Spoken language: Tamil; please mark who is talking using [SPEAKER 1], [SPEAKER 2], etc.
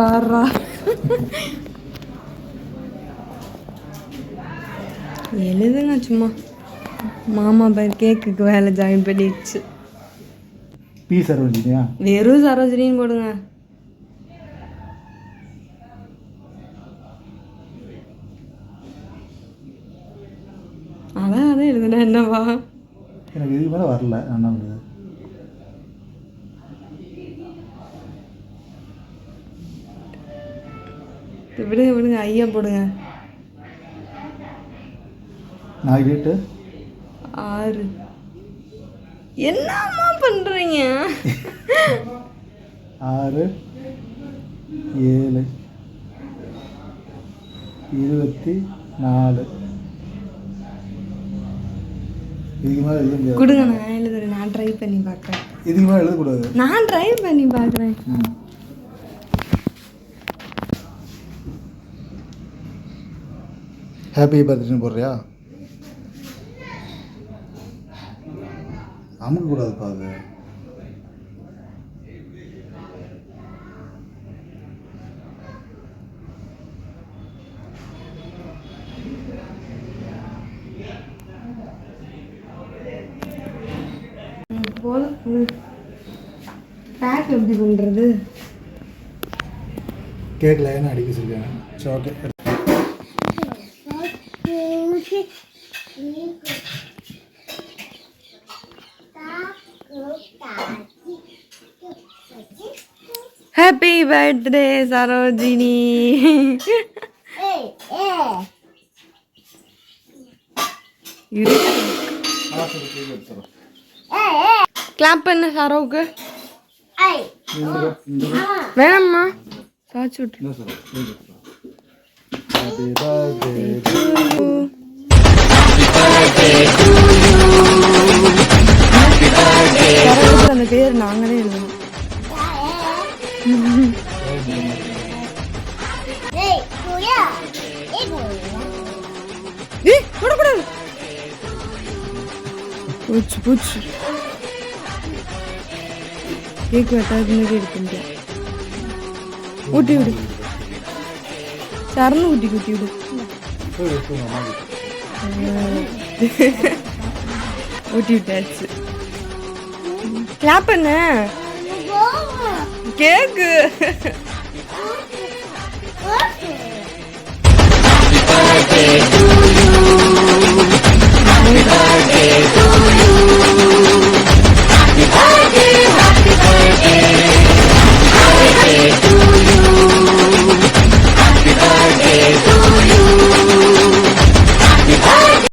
[SPEAKER 1] பாடுறா எழுதுங்க சும்மா. மாமா பேர் கேக்குக்கு வேலை ஜாயின் பண்ணிடுச்சு.
[SPEAKER 2] பி சரோஜினியா?
[SPEAKER 1] வெறும் சரோஜினின்னு போடுங்க. அதான் அதான் எழுதுனா என்னவா?
[SPEAKER 2] எனக்கு இதுக்கு மேலே வரல என்ன
[SPEAKER 1] விடுங்க விடுங்க ஐயா போடுங்க.
[SPEAKER 2] நான் கேட்டு
[SPEAKER 1] ஆறு. என்னம்மா பண்றீங்க?
[SPEAKER 2] ஆறு ஏழு இருபத்தி நாலு. இதுக்கு மேலே எழுத முடியாது.
[SPEAKER 1] கொடுங்க நான் எழுதுறேன் நான் ட்ரை பண்ணி பார்க்குறேன்.
[SPEAKER 2] இதுக்கு மேலே எழுதக்கூடாது.
[SPEAKER 1] நான் ட்ரை பண்ணி பார்க்குறேன்.
[SPEAKER 2] ஹாப்பி பர்த்டேன்னு போடுறியா? அது.
[SPEAKER 1] ம், போதும் பேக் எப்படி பண்ணுறது
[SPEAKER 2] கேக் லைனாக அடிக்க சொல்லியாங்க சரி
[SPEAKER 1] okay happy birthday Sarojini clap అన్న సరోగ్
[SPEAKER 2] వేణమ్మా సాచుట్టు
[SPEAKER 1] హ్యాపీ బర్త్డే பேர் நாங்களே எழுதணும் ஏய் விடக்கூடாது பூச்சு பூச்சு கேக் வெட்டாது மாதிரி எடுத்துட்டேன் ஊட்டி விடு சரணு ஊட்டி ஊட்டி விடு ஊட்டி விட்டாச்சு கிளாப் பண்ண. கேக்கு.